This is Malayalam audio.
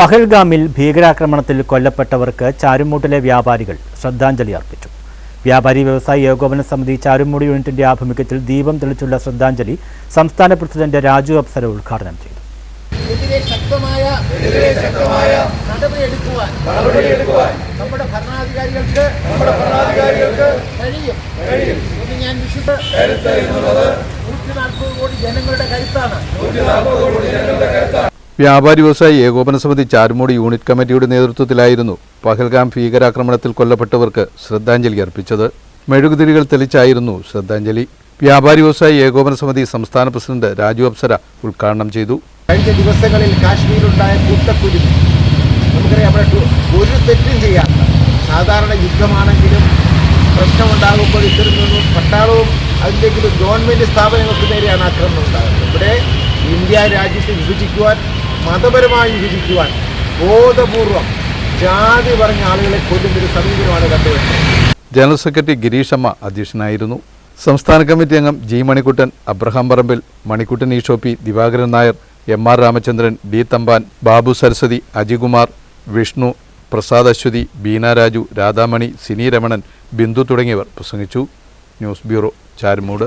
പഹൽഗാമിൽ ഭീകരാക്രമണത്തിൽ കൊല്ലപ്പെട്ടവർക്ക് ചാരുമൂട്ടിലെ വ്യാപാരികൾ ശ്രദ്ധാഞ്ജലി അർപ്പിച്ചു. വ്യാപാരി വ്യവസായി ഏകോപന സമിതി ചാരുമൂടി യൂണിറ്റിന്റെ ആഭിമുഖ്യത്തിൽ ദീപം തെളിച്ചുള്ള ശ്രദ്ധാഞ്ജലി സംസ്ഥാന പ്രസിഡന്റ് രാജു അപ്സര ഉദ്ഘാടനം ചെയ്തു. എതിരെ ശക്തമായ എതിരെ ശക്തമായ നടപടിയെടുക്കുവാൻ നടപടിയെടുക്കുവാൻ നമ്മുടെ ഭരണാധികാരികൾക്ക് നമ്മുടെ ഭരണാധികാരികൾക്ക് കഴിയും. എന്ന് ഞാൻ വിശ്വസിച്ച് നൂറ്റി നാൽപ്പത് കോടി ജനങ്ങളുടെ കരുത്താണ്. വ്യാപാരി വ്യവസായി ഏകോപന സമിതി ചാരുമൂടി യൂണിറ്റ് കമ്മിറ്റിയുടെ നേതൃത്വത്തിലായിരുന്നു പഹൽഗാം ഭീകരാക്രമണത്തിൽ കൊല്ലപ്പെട്ടവർക്ക് ശ്രദ്ധാഞ്ജലി അർപ്പിച്ചത്. മെഴുകുതിരികൾ തെളിച്ചായിരുന്നു ശ്രദ്ധാഞ്ജലി. വ്യാപാരി വ്യവസായി ഏകോപന സമിതി സംസ്ഥാന പ്രസിഡന്റ് രാജു അപ്സര ഉദ്ഘാടനം ചെയ്തു. കഴിഞ്ഞ ദിവസങ്ങളിൽ കാശ്മീരിലുണ്ടായ കൂട്ടക്കുരുതി നമുക്കറിയാം അവിടെ ഒരു തെറ്റും ചെയ്യാത്ത സാധാരണ യുദ്ധമാണെങ്കിലും പ്രശ്നമുണ്ടാകുമ്പോൾ ഇത്തരം നിന്നും പട്ടാളവും അതിലേക്കൊരു ഗവൺമെന്റ് സ്ഥാപനങ്ങൾക്ക് നേരെയാണ് ആക്രമണം ഉണ്ടാകുന്നത്. ഇവിടെ ഇന്ത്യ രാജ്യത്തെ വിഭജിക്കുവാൻ മതപരമായി വിഭജിക്കുവാൻ ബോധപൂർവം ജാതി പറഞ്ഞ ആളുകളെ കൊല്ലുന്നൊരു സമീപനമാണ് കണ്ടുവരുന്നത് ജനറൽ സെക്രട്ടറി ഗിരീഷമ്മ അധ്യക്ഷനായിരുന്നു. സംസ്ഥാന കമ്മിറ്റി അംഗം G Manikuttan Abraham Parambil Manikuttan ഈഷോപ്പി Divakaran Nair M R Ramachandran D Thampan Babu Saraswathi Ajikumar Vishnu Prasad Aswathi Beena Raju Radhamani Sini Ramanan Bindu തുടങ്ങിയവർ പ്രസംഗിച്ചു. News bureau Charummood.